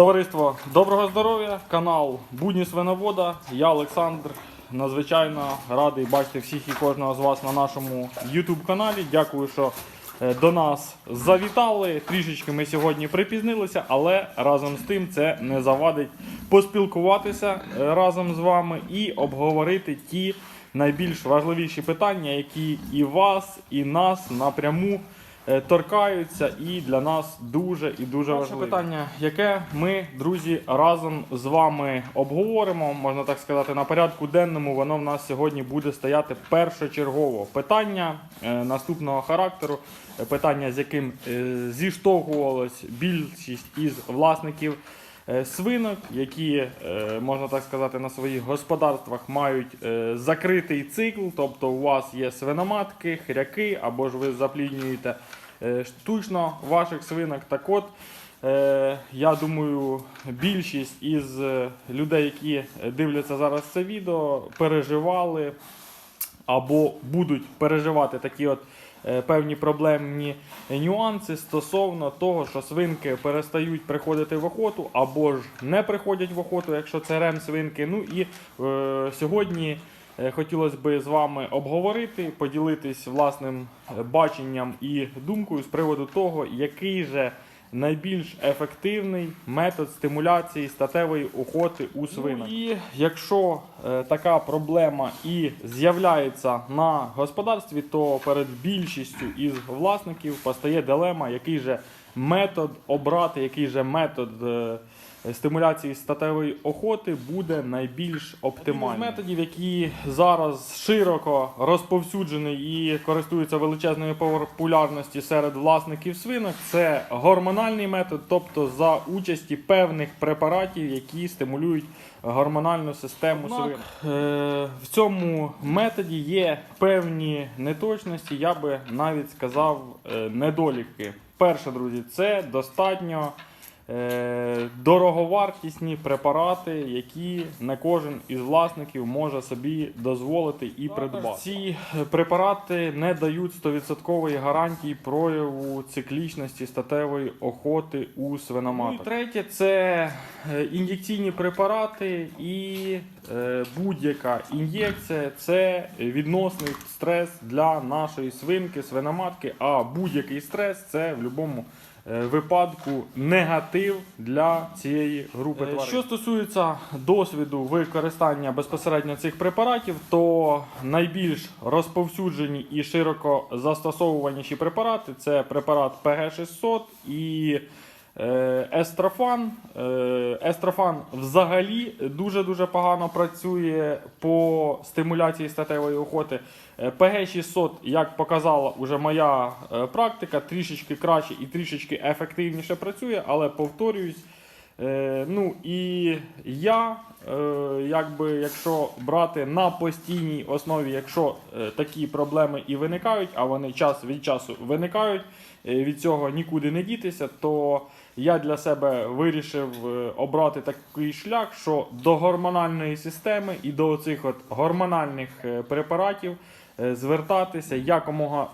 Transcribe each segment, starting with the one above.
Товариство, доброго здоров'я! Канал Будні Свиновода. Я Олександр. Надзвичайно радий бачити всіх і кожного з вас на нашому YouTube каналі. Дякую, що е, до нас завітали. Трішечки ми сьогодні припізнилися, але разом з тим це не завадить поспілкуватися е, разом з вами і обговорити ті найбільш важливіші питання, які і вас, і нас напряму торкаються і для нас дуже і дуже важливе питання, яке ми, друзі, разом з вами обговоримо, можна так сказати, на порядку денному. Воно в нас сьогодні буде стояти першочергово. Питання е, наступного характеру, е, питання, з яким зіштовхувалось більшість із власників. Е, Свинок, які, е, можна так сказати, на своїх господарствах мають е, закритий цикл, тобто у вас є свиноматки, хряки, або ж ви запліднюєте штучно ваших свинок. Так от, я думаю, більшість із людей, які дивляться зараз це відео, переживали або будуть переживати такі от певні проблемні нюанси стосовно того, що свинки перестають приходити в охоту, або ж не приходять в охоту, якщо це рем свинки. Ну і е, сьогодні. е, Хотілося б з вами обговорити, поділитись власним е, баченням і думкою з приводу того, який же найбільш ефективний метод стимуляції статевої охоти у свинок. Ну, і якщо е, така проблема і з'являється на господарстві, то перед більшістю із власників постає дилема, який же метод обрати, який же метод. е, Стимуляції статевої охоти буде найбільш оптимальним. Один з методів, які зараз широко розповсюджений і користуються величезною популярністю серед власників свинок, це гормональний метод, тобто за участі певних препаратів, які стимулюють гормональну систему свинок. Е, в цьому методі є певні неточності, я би навіть сказав е, недоліки. Перше, друзі, це достатньо дороговартісні препарати, які не кожен із власників може собі дозволити і придбати. Ці е, препарати не дають 100% гарантії прояву циклічності статевої охоти у свиноматок. Ну, і третє це е, ін'єкційні препарати і е, будь-яка ін'єкція це відносний стрес для нашої свинки, свиноматки, а будь-який стрес це в будь-якому е, випадку негатив для цієї групи тварин. Що стосується досвіду використання безпосередньо цих препаратів, то найбільш розповсюджені і широко застосовуваніші препарати це препарат ПГ-600 і е, Естрофан. Е, Естрофан взагалі дуже-дуже погано працює по стимуляції статевої охоти. Е, ПГ-600, як показала уже моя е, практика, трішечки краще і трішечки ефективніше працює, але повторююсь. Е, ну і я, е, якби, якщо брати на постійній основі, якщо е, такі проблеми і виникають, а вони час від часу виникають, е, від цього нікуди не дітися, то я для себе вирішив е, обрати такий шлях, що до гормональної системи і до цих от гормональних е, препаратів е, звертатися якомога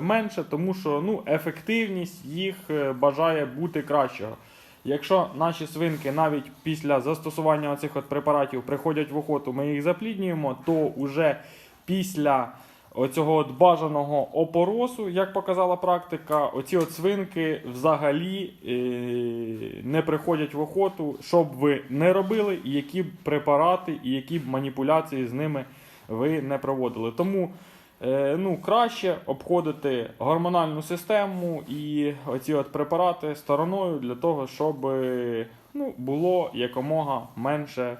менше, тому що ну, ефективність їх бажає бути кращого. Якщо наші свинки навіть після застосування цих от препаратів приходять в охоту, ми їх запліднюємо, то вже після оцього от бажаного опоросу, як показала практика, оці от свинки взагалі е, не приходять в охоту, що б ви не робили, і які б препарати, і які б маніпуляції з ними ви не проводили. Тому Е, ну, краще обходити гормональну систему і оці от препарати стороною для того, щоб ну, було якомога менше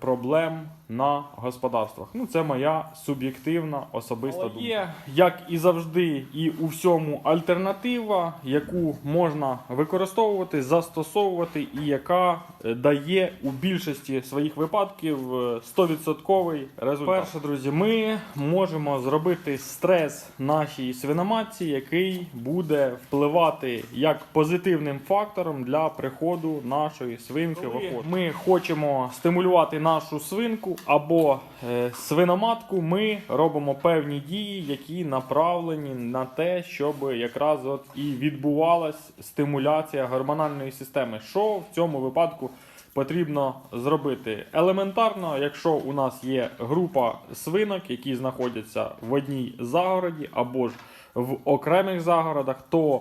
проблем на господарствах. Ну, це моя суб'єктивна особиста думка. Є, як і завжди, і у всьому альтернатива, яку можна використовувати, застосовувати, і яка е, дає у більшості своїх випадків е, 100% результат. Перше, друзі, ми можемо зробити стрес нашій свиноматці, який буде впливати як позитивним фактором для приходу нашої свинки в охоту. Ми хочемо стимулювати стимулювати нашу свинку або е, свиноматку, ми робимо певні дії, які направлені на те, щоб якраз от і відбувалась стимуляція гормональної системи. Що в цьому випадку потрібно зробити? Елементарно, якщо у нас є група свинок, які знаходяться в одній загороді або ж в окремих загородах, то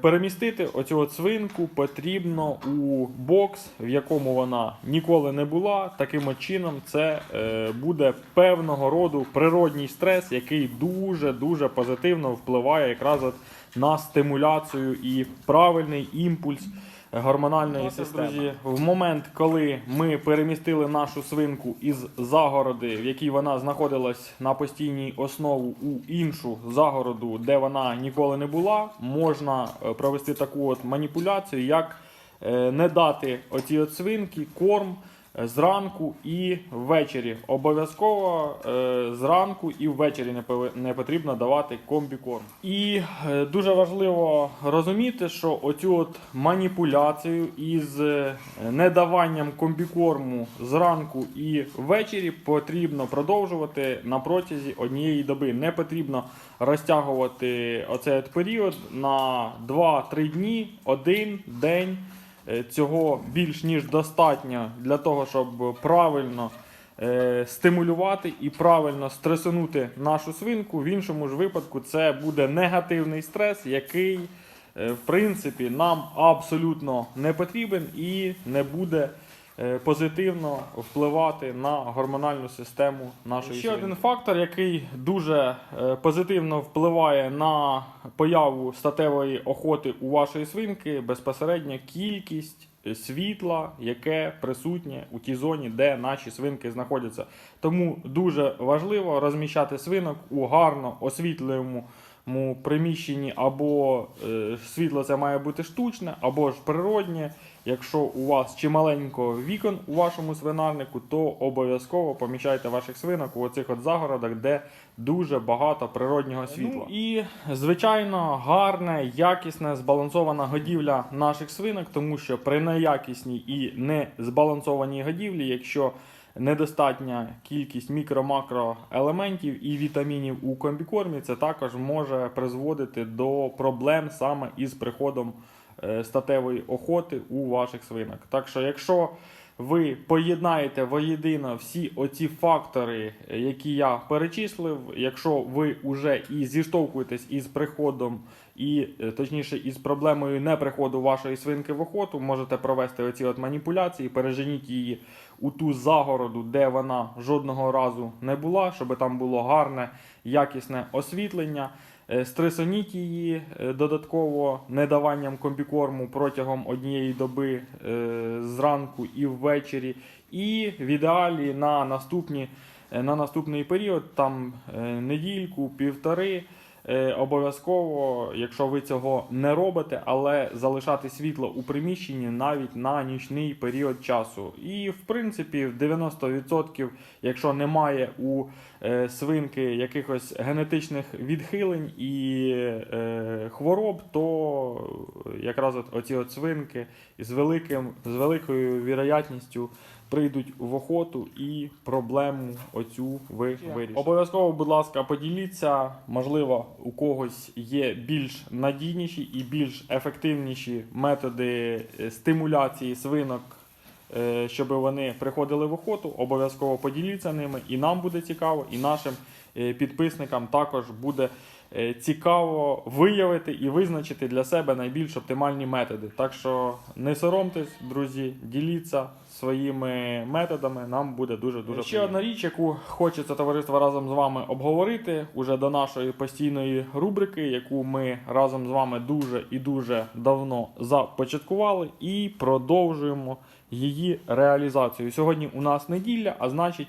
Перемістити оцю от свинку потрібно у бокс, в якому вона ніколи не була. Таким чином, це е, буде певного роду природній стрес, який дуже-дуже позитивно впливає якраз на стимуляцію і правильний імпульс гормональної системи. Друзі, в момент, коли ми перемістили нашу свинку із загороди, в якій вона знаходилась на постійній основі у іншу загороду, де вона ніколи не була, можна е, провести таку от маніпуляцію, як е, не дати оці от свинки корм. Е, Зранку і ввечері. Обов'язково е, зранку і ввечері не, потрібно давати комбікорм. І е, дуже важливо розуміти, що оцю от маніпуляцію із недаванням комбікорму зранку і ввечері потрібно продовжувати на протязі однієї доби. Не потрібно розтягувати оцей от період на 2-3 дні, один день. Е, Цього більш ніж достатньо для того, щоб правильно е, стимулювати і правильно стресунути нашу свинку. В іншому ж випадку це буде негативний стрес, який е, в принципі нам абсолютно не потрібен і не буде позитивно впливати на гормональну систему нашої Ще один фактор, який дуже е, позитивно впливає на появу статевої охоти у вашої свинки, безпосередньо кількість е, світла, яке присутнє у тій зоні, де наші свинки знаходяться. Тому дуже важливо розміщати свинок у гарно освітленому приміщенні або е, світло це має бути штучне, або ж природнє. Якщо у вас чималенько вікон у вашому свинарнику, то обов'язково поміщайте ваших свинок у оцих от загородах, де дуже багато природнього світла. Ну, і звичайно, гарне, якісне, збалансована годівля наших свинок, тому що при неякісній і не збалансованій годівлі, якщо недостатня кількість мікро-макроелементів і вітамінів у комбікормі, це також може призводити до проблем саме із приходом статевої охоти у ваших свинок. Так що, якщо ви поєднаєте воєдино всі оці фактори, е, які я перечислив, якщо ви вже і зіштовхуєтесь із приходом, і е, точніше із проблемою неприходу вашої свинки в охоту, можете провести оці от маніпуляції, переженіть її у ту загороду, де вона жодного разу не була, щоб там було гарне, якісне освітлення. Е, Стресоніть її е, додатково недаванням комбікорму протягом однієї доби е, зранку і ввечері. І в ідеалі на, наступні, на наступний період, там недільку, півтори. Е, Обов'язково, якщо ви цього не робите, але залишати світло у приміщенні навіть на нічний період часу. І в принципі, в 90%, якщо немає у е, свинки якихось генетичних відхилень і е, хвороб, то якраз от оці от свинки з, великим, з великою вірогятністю прийдуть в охоту і проблему оцю ви вирішите. Обов'язково, будь ласка, поділіться. Можливо, у когось є більш надійніші і більш ефективніші методи е, стимуляції свинок. е, Щоб вони приходили в охоту, обов'язково поділіться ними, і нам буде цікаво, і нашим е, підписникам також буде цікаво виявити і визначити для себе найбільш оптимальні методи. Так що не соромтесь, друзі, діліться своїми методами. Нам буде дуже дуже ще одна річ, яку хочеться товариство разом з вами обговорити уже до нашої постійної рубрики, яку ми разом з вами дуже і дуже давно започаткували, і продовжуємо її реалізацію. Сьогодні у нас неділя, а значить.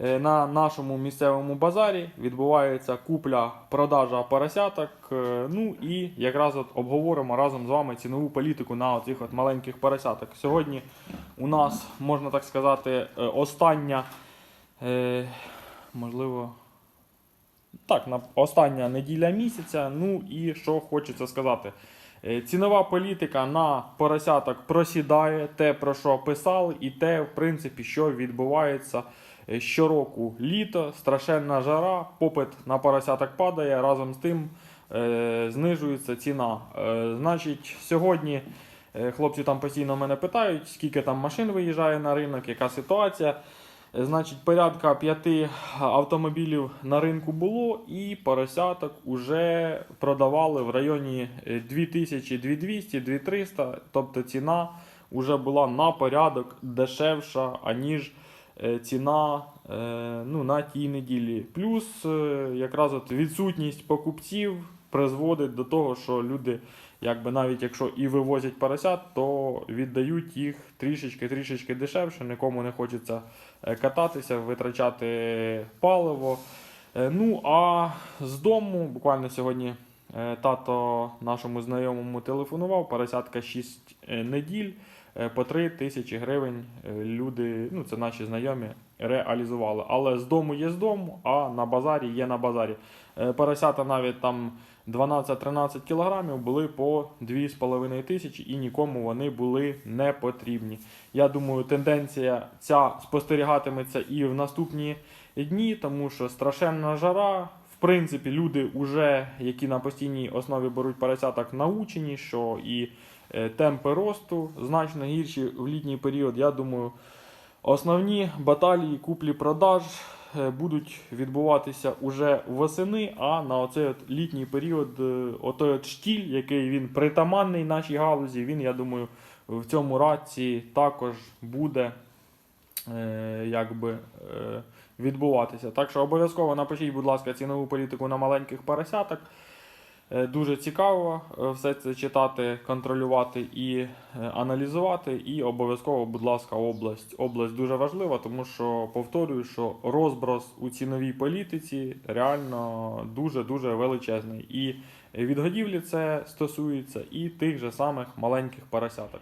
Е, На нашому місцевому базарі відбувається купля-продажа поросяток. Е, Ну і якраз от обговоримо разом з вами цінову політику на оцих от маленьких поросяток. Сьогодні у нас, можна так сказати, е, остання, можливо, так, на остання неділя місяця. Ну і що хочеться сказати. Цінова політика на поросяток просідає, те, про що писали, і те, в принципі, що відбувається щороку. Літо, страшенна жара, попит на поросяток падає, разом з тим е, знижується ціна. Е, значить, сьогодні е, хлопці там постійно мене питають, скільки там машин виїжджає на ринок, яка ситуація. Значить, порядка п'яти автомобілів на ринку було, і поросяток уже продавали в районі е, 2000, 2200, 2300. Тобто ціна вже була на порядок дешевша, аніж ціна е, ну, на тій неділі. Плюс е, якраз от відсутність покупців призводить до того, що люди, якби навіть якщо і вивозять поросят, то віддають їх трішечки-трішечки дешевше, нікому не хочеться е, кататися, витрачати паливо. Е, Ну а з дому буквально сьогодні е, тато нашому знайомому телефонував, поросятка 6 неділь е, по 3 тисячі гривень е, люди, ну це наші знайомі, реалізували. Але з дому є з дому, а на базарі є на базарі. Е, Поросята навіть там 12-13 кілограмів були по 2,5 тисячі і нікому вони були не потрібні. Я думаю, тенденція ця спостерігатиметься і в наступні дні, тому що страшенна жара. В принципі, люди, уже, які на постійній основі беруть поросяток, научені, що і е, темпи росту значно гірші в літній період. Я думаю, основні баталії куплі-продаж е, будуть відбуватися уже восени, а на оцей от літній період, е, отой от штіль, який він притаманний нашій галузі, він, я думаю, в цьому раці також буде е, якби, е, відбуватися. Так що обов'язково напишіть, будь ласка, цінову політику на маленьких поросяток. Е, Дуже цікаво е, все це читати, контролювати і е, аналізувати. І обов'язково, будь ласка, область. Область дуже важлива, тому що повторюю, що розброс у ціновій політиці реально дуже-дуже величезний. І від годівлі це стосується, і тих же самих маленьких поросяток.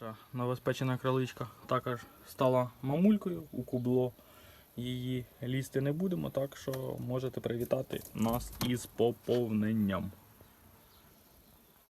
Наша новоспечена кроличка також стала мамулькою у кубло. Її лізти не будемо, так що можете привітати нас із поповненням.